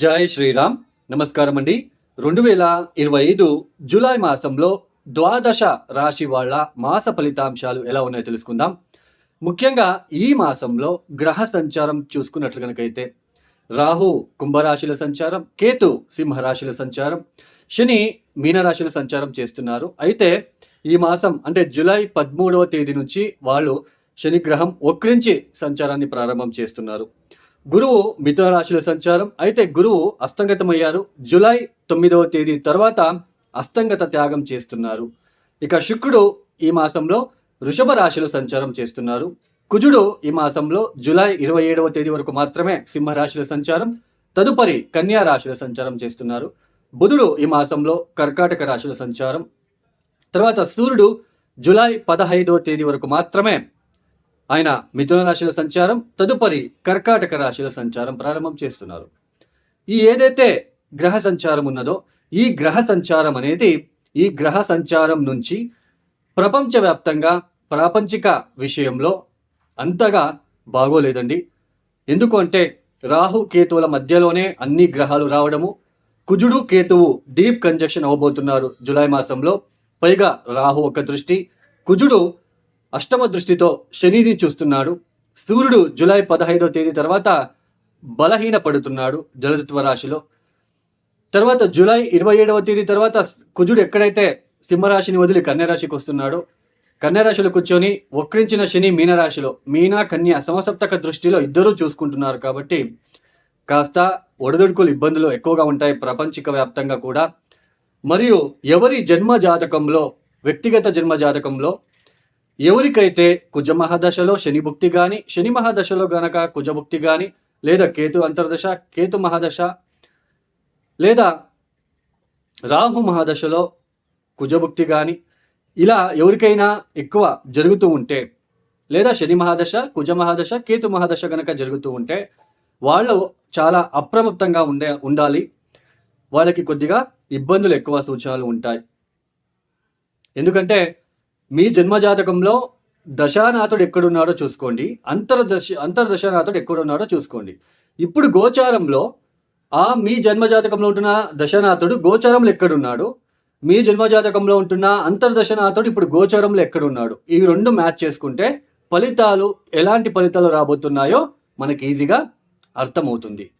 జై శ్రీరామ్. నమస్కారం అండి రెండు వేల ఇరవై ఐదు జూలై మాసంలో ద్వాదశ రాశి వాళ్ళ మాస ఫలితాంశాలు ఎలా ఉన్నాయో తెలుసుకుందాం. ముఖ్యంగా ఈ మాసంలో గ్రహ సంచారం చూసుకున్నట్లు కనుకైతే రాహు కుంభరాశుల సంచారం కేతు సింహరాశుల సంచారం శని మీనరాశిల సంచారం చేస్తున్నారు. అయితే ఈ మాసం అంటే జూలై పదమూడవ తేదీ నుంచి వాళ్ళు శని గ్రహం వక్రించి సంచారాన్ని ప్రారంభం చేస్తున్నారు. గురువు మిథున రాశిలో సంచారం. అయితే గురువు అస్తంగతమయ్యారు. జూలై తొమ్మిదవ తేదీ తర్వాత అస్తంగత త్యాగం చేస్తున్నారు. ఇక శుక్రుడు ఈ మాసంలో వృషభ రాశిలో సంచారం చేస్తున్నారు. కుజుడు ఈ మాసంలో జూలై ఇరవై ఏడవ తేదీ వరకు మాత్రమే సింహరాశిలో సంచారం. తదుపరి కన్యా రాశిలో సంచారం చేస్తున్నారు. బుధుడు ఈ మాసంలో కర్కాటక రాశిలో సంచారం. తర్వాత సూర్యుడు జూలై పదహైదవ తేదీ వరకు మాత్రమే ఆయన మిథున రాశిలో సంచారం తదుపరి కర్కాటక రాశిలో సంచారం ప్రారంభం చేస్తున్నారు. ఈ ఏదైతే గ్రహ సంచారం ఉన్నదో ఈ గ్రహ సంచారం అనేది ఈ గ్రహ సంచారం నుంచి ప్రపంచవ్యాప్తంగా ప్రాపంచిక విషయంలో అంతగా బాగోలేదండి. ఎందుకు అంటే రాహు కేతువుల మధ్యలోనే అన్ని గ్రహాలు రావడము కుజుడు కేతువు డీప్ కంజక్షన్ అవ్వబోతున్నారు జూలై మాసంలో. పైగా రాహు ఒక దృష్టి కుజుడు అష్టమ దృష్టితో శనిని చూస్తున్నాడు. సూర్యుడు జూలై పదహైదవ తేదీ తర్వాత బలహీన పడుతున్నాడు జలతత్వ రాశిలో. తర్వాత జూలై ఇరవై ఏడవ తేదీ తర్వాత కుజుడు ఎక్కడైతే సింహరాశిని వదిలి కన్యరాశికి వస్తున్నాడో కన్యరాశిలో కూర్చొని వక్రించిన శని మీనరాశిలో మీన కన్య సమసప్తక దృష్టిలో ఇద్దరూ చూసుకుంటున్నారు కాబట్టి కాస్త ఒడదొడుకులు ఇబ్బందులు ఎక్కువగా ఉంటాయి ప్రపంచిక వ్యాప్తంగా కూడా. మరియు ఎవరి జన్మ జాతకంలో వ్యక్తిగత జన్మ జాతకంలో ఎవరికైతే కుజ మహాదశలో శని భుక్తి కానీ శని మహాదశలో గనక కుజభుక్తి కానీ లేదా కేతు అంతర్దశ కేతు మహాదశ లేదా రాహు మహాదశలో కుజభుక్తి కానీ ఇలా ఎవరికైనా ఎక్కువ జరుగుతూ ఉంటే లేదా శని మహాదశ కుజ మహాదశ కేతు మహాదశ గనక జరుగుతూ ఉంటే వాళ్ళు చాలా అప్రమత్తంగా ఉండే ఉండాలి. వాళ్ళకి కొద్దిగా ఇబ్బందులు ఎక్కువ సూచనలు ఉంటాయి. ఎందుకంటే మీ జన్మజాతకంలో దశానాథుడు ఎక్కడున్నాడో చూసుకోండి. అంతర్దశ అంతర్దశానాథుడు ఎక్కడున్నాడో చూసుకోండి. ఇప్పుడు గోచారంలో ఆ మీ జన్మజాతకంలో ఉంటున్న దశనాథుడు గోచారంలో ఎక్కడున్నాడు? మీ జన్మజాతకంలో ఉంటున్న అంతర్దశనాథుడు ఇప్పుడు గోచారంలో ఎక్కడున్నాడు? ఈ రెండు మ్యాచ్ చేసుకుంటే ఫలితాలు ఎలాంటి ఫలితాలు రాబోతున్నాయో మనకి ఈజీగా అర్థమవుతుంది.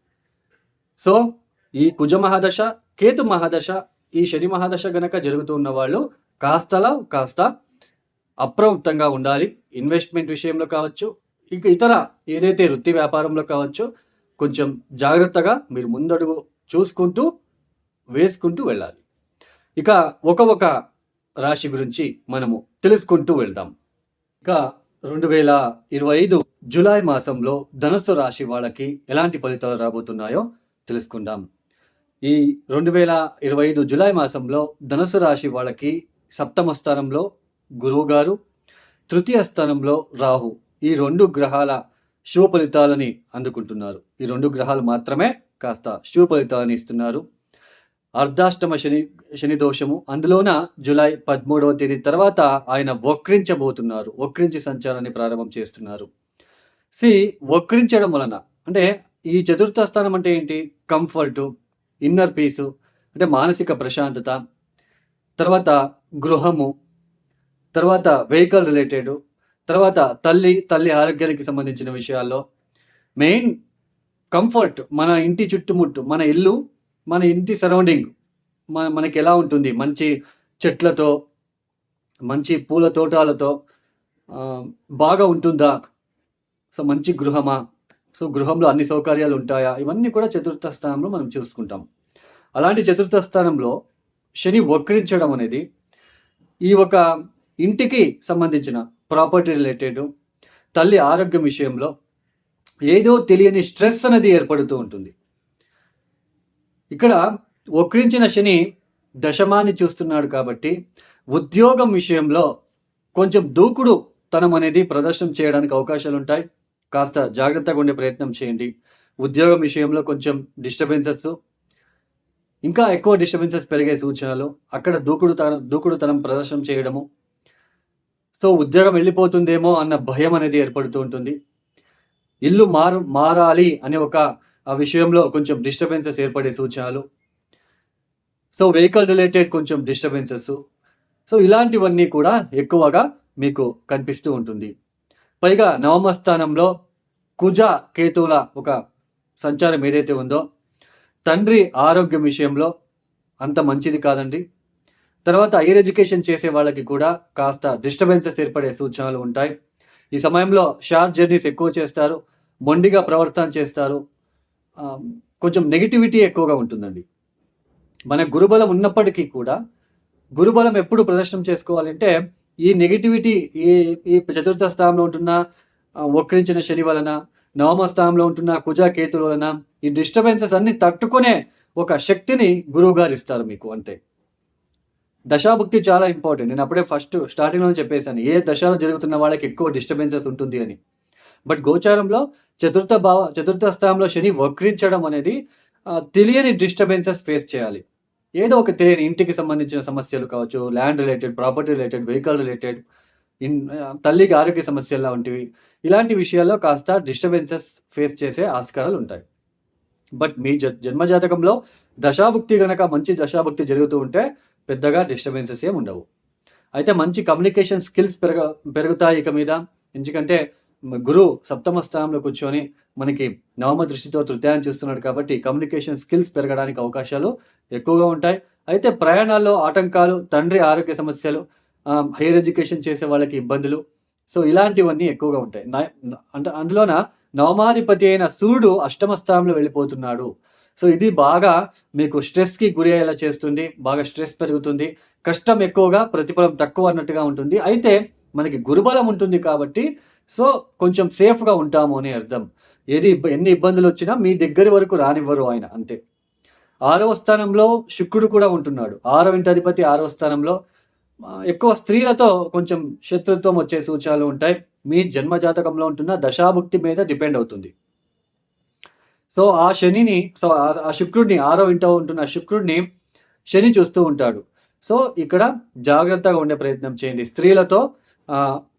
సో ఈ కుజ మహాదశ కేతు మహాదశ ఈ శని మహాదశ గనక జరుగుతున్న వాళ్ళు కాస్తలా కాస్త అప్రమత్తంగా ఉండాలి. ఇన్వెస్ట్మెంట్ విషయంలో కావచ్చు ఇక ఇతర ఏదైతే వృత్తి వ్యాపారంలో కావచ్చు కొంచెం జాగ్రత్తగా మీరు ముందడుగు చూసుకుంటూ వేసుకుంటూ వెళ్ళాలి. ఇక ఒక ఒక రాశి గురించి మనము తెలుసుకుంటూ వెళ్దాం. ఇక రెండు వేల ఇరవై ఐదు జూలై మాసంలో ధనుస్సు రాశి వాళ్ళకి ఎలాంటి ఫలితాలు రాబోతున్నాయో తెలుసుకుందాం. ఈ రెండు వేల ఇరవై ఐదు జూలై మాసంలో ధనుసు రాశి వాళ్ళకి సప్తమ స్థానంలో గురువు గారు తృతీయ స్థానంలో రాహు ఈ రెండు గ్రహాల శుభ ఫలితాలని అందుకుంటున్నారు. ఈ రెండు గ్రహాలు మాత్రమే కాస్త శుభ ఫలితాలని ఇస్తున్నారు. అర్ధాష్టమ శని శని దోషము అందులోన జూలై పదమూడవ తేదీ తర్వాత ఆయన వక్రించబోతున్నారు. వక్రించి సంచారాన్ని ప్రారంభం చేస్తున్నారు. సి వక్రించడం వలన అంటే ఈ చతుర్థ స్థానం అంటే ఏంటి? కంఫర్టు ఇన్నర్ పీసు అంటే మానసిక ప్రశాంతత తర్వాత గృహము తర్వాత వెహికల్ రిలేటెడ్ తర్వాత తల్లి తల్లి ఆరోగ్యానికి సంబంధించిన విషయాల్లో. మెయిన్ కంఫర్ట్ మన ఇంటి చుట్టుముట్టు మన ఇల్లు మన ఇంటి సరౌండింగ్ మన మనకి ఎలా ఉంటుంది? మంచి చెట్లతో మంచి పూల తోటాలతో బాగా ఉంటుందా? సో మంచి గృహమా? సో గృహంలో అన్ని సౌకర్యాలు ఉంటాయా? ఇవన్నీ కూడా చతుర్థ స్థానంలో మనం చూసుకుంటాం. అలాంటి చతుర్థ స్థానంలో శని వక్రించడం అనేది ఈ ఒక ఇంటికి సంబంధించిన ప్రాపర్టీ రిలేటెడ్ తల్లి ఆరోగ్యం విషయంలో ఏదో తెలియని స్ట్రెస్ అనేది ఏర్పడుతూ ఉంటుంది. ఇక్కడ వక్రించిన శని దశమాన్ని చూస్తున్నాడు కాబట్టి ఉద్యోగం విషయంలో కొంచెం దూకుడు తనం అనేది ప్రదర్శన చేయడానికి అవకాశాలు ఉంటాయి. కాస్త జాగ్రత్తగా ఉండే ప్రయత్నం చేయండి. ఉద్యోగం విషయంలో కొంచెం డిస్టర్బెన్సెస్ ఇంకా ఎక్కువ డిస్టర్బెన్సెస్ పెరిగే సూచనలు అక్కడ దూకుడు తనం దూకుడుతనం ప్రదర్శన చేయడము సో ఉద్యోగం వెళ్ళిపోతుందేమో అన్న భయం అనేది ఏర్పడుతూ ఉంటుంది. ఇల్లు మారు మారాలి అనే ఒక ఆ విషయంలో కొంచెం డిస్టర్బెన్సెస్ ఏర్పడే సూచనలు. సో వెహికల్ రిలేటెడ్ కొంచెం డిస్టర్బెన్సెస్ సో ఇలాంటివన్నీ కూడా ఎక్కువగా మీకు కనిపిస్తూ ఉంటుంది. పైగా నవమ స్థానంలో కుజ కేతువుల ఒక సంచారం ఏదైతే ఉందో తండ్రి ఆరోగ్యం విషయంలో అంత మంచిది కాదండి. తర్వాత హైయర్ ఎడ్యుకేషన్ చేసే వాళ్ళకి కూడా కాస్త డిస్టర్బెన్సెస్ ఏర్పడే సూచనలు ఉంటాయి. ఈ సమయంలో షార్ట్ జర్నీస్ ఎక్కువ చేస్తారు మొండిగా ప్రవర్తన చేస్తారు. కొంచెం నెగిటివిటీ ఎక్కువగా ఉంటుందండి. మన గురుబలం ఉన్నప్పటికీ కూడా గురుబలం ఎప్పుడు ప్రదర్శన చేసుకోవాలంటే ఈ నెగిటివిటీ ఈ ఈ చతుర్థ స్థానంలో ఉంటున్న ఒక్కరించిన వక్రించిన శని వలన నవమ స్థానంలో ఉంటున్న కుజాకేతుల వలన ఈ డిస్టర్బెన్సెస్ అన్ని తట్టుకునే ఒక శక్తిని గురువుగారు ఇస్తారు మీకు అంతే. దశాభుక్తి చాలా ఇంపార్టెంట్. నేను అప్పుడే ఫస్ట్ స్టార్టింగ్లో చెప్పేశాను. ఏ దశలో జరుగుతున్న వాళ్ళకి ఎక్కువ డిస్టర్బెన్సెస్ ఉంటుంది అని. బట్ గోచారంలో చతుర్థ భావ చతుర్థ స్థానంలో శని వక్రించడం అనేది తెలియని డిస్టర్బెన్సెస్ ఫేస్ చేయాలి. ఏదో ఒక తెలియని ఇంటికి సంబంధించిన సమస్యలు కావచ్చు land related property related vehicle related in తల్లికి ఆరోగ్య సమస్యలు వంటివి ఇలాంటి విషయాల్లో కాస్త డిస్టర్బెన్సెస్ ఫేస్ చేసే ఆస్కారాలు ఉంటాయి. బట్ మీ జ జన్మజాతకంలో దశాభుక్తి గనక మంచి దశాభుక్తి జరుగుతూ ఉంటే పెద్దగా డిస్టర్బెన్సెస్ ఏమి ఉండవు. అయితే మంచి కమ్యూనికేషన్ స్కిల్స్ పెరగ పెరుగుతాయి ఇక మీద. ఎందుకంటే గురువు సప్తమ స్థానంలో కూర్చొని మనకి నవమ దృష్టితో తృతీయాన్ని చూస్తున్నాడు కాబట్టి కమ్యూనికేషన్ స్కిల్స్ పెరగడానికి అవకాశాలు ఎక్కువగా ఉంటాయి. అయితే ప్రయాణాల్లో ఆటంకాలు తండ్రి ఆరోగ్య సమస్యలు హైయర్ ఎడ్యుకేషన్ చేసే వాళ్ళకి ఇబ్బందులు. సో ఇలాంటివన్నీ ఎక్కువగా ఉంటాయి. నా- అంటే అందులోన నవమాధిపతి అయిన సూర్యుడు అష్టమ స్థానంలో వెళ్ళిపోతున్నాడు. సో ఇది బాగా మీకు స్ట్రెస్కి గురి అయ్యేలా చేస్తుంది బాగా స్ట్రెస్ పెరుగుతుంది కష్టం ఎక్కువగా ప్రతిఫలం తక్కువ అన్నట్టుగా ఉంటుంది. అయితే మనకి గురుబలం ఉంటుంది కాబట్టి సో కొంచెం సేఫ్గా ఉంటాము అని అర్థం. ఏది ఎన్ని ఇబ్బందులు వచ్చినా మీ దగ్గర వరకు రానివ్వరు ఆయన అంతే. ఆరవ స్థానంలో శుక్రుడు కూడా ఉంటున్నాడు. ఆరవ ఇంటి అధిపతి ఆరవ స్థానంలో. ఎక్కువ స్త్రీలతో కొంచెం శత్రుత్వం వచ్చే సూచనలు ఉంటాయి. మీ జన్మజాతకంలో ఉంటున్న దశాభుక్తి మీద డిపెండ్ అవుతుంది. సో ఆ శనిని సో ఆ- శుక్రుడిని ఆరో ఇంట ఉంటున్న శుక్రుడిని శని చూస్తూ ఉంటాడు. సో ఇక్కడ జాగ్రత్తగా ఉండే ప్రయత్నం చేయండి. స్త్రీలతో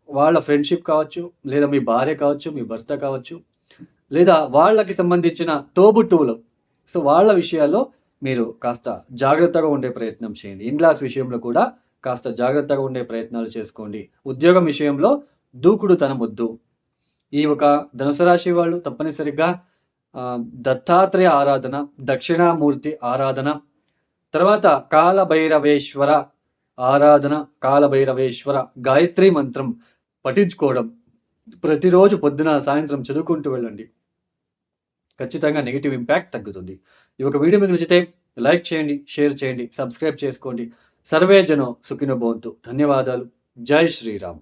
వాళ్ళ ఫ్రెండ్షిప్ కావచ్చు లేదా మీ భార్య కావచ్చు మీ భర్త కావచ్చు లేదా వాళ్ళకి సంబంధించిన తోబుట్టువులు సో వాళ్ళ విషయాల్లో మీరు కాస్త జాగ్రత్తగా ఉండే ప్రయత్నం చేయండి. ఇన్లాస్ విషయంలో కూడా కాస్త జాగ్రత్తగా ఉండే ప్రయత్నాలు చేసుకోండి. ఉద్యోగం విషయంలో దూకుడు తనమొద్దు ఈ ఒక ధనుసరాశి వాళ్ళు తప్పనిసరిగా దత్తాత్రేయ ఆరాధన దక్షిణామూర్తి ఆరాధన తర్వాత కాలభైరవేశ్వర ఆరాధన కాలభైరవేశ్వర గాయత్రి మంత్రం పఠించుకోవడం. ప్రతిరోజు పొద్దున సాయంత్రం చదువుకుంటూ వెళ్ళండి. ఖచ్చితంగా నెగిటివ్ ఇంపాక్ట్ తగ్గుతుంది. ఈ ఒక వీడియో మీకు నచ్చితే లైక్ చేయండి షేర్ చేయండి సబ్స్క్రైబ్ చేసుకోండి. సర్వేజనో సుఖినో భవంతు. ధన్యవాదాలు. జై శ్రీరామ్.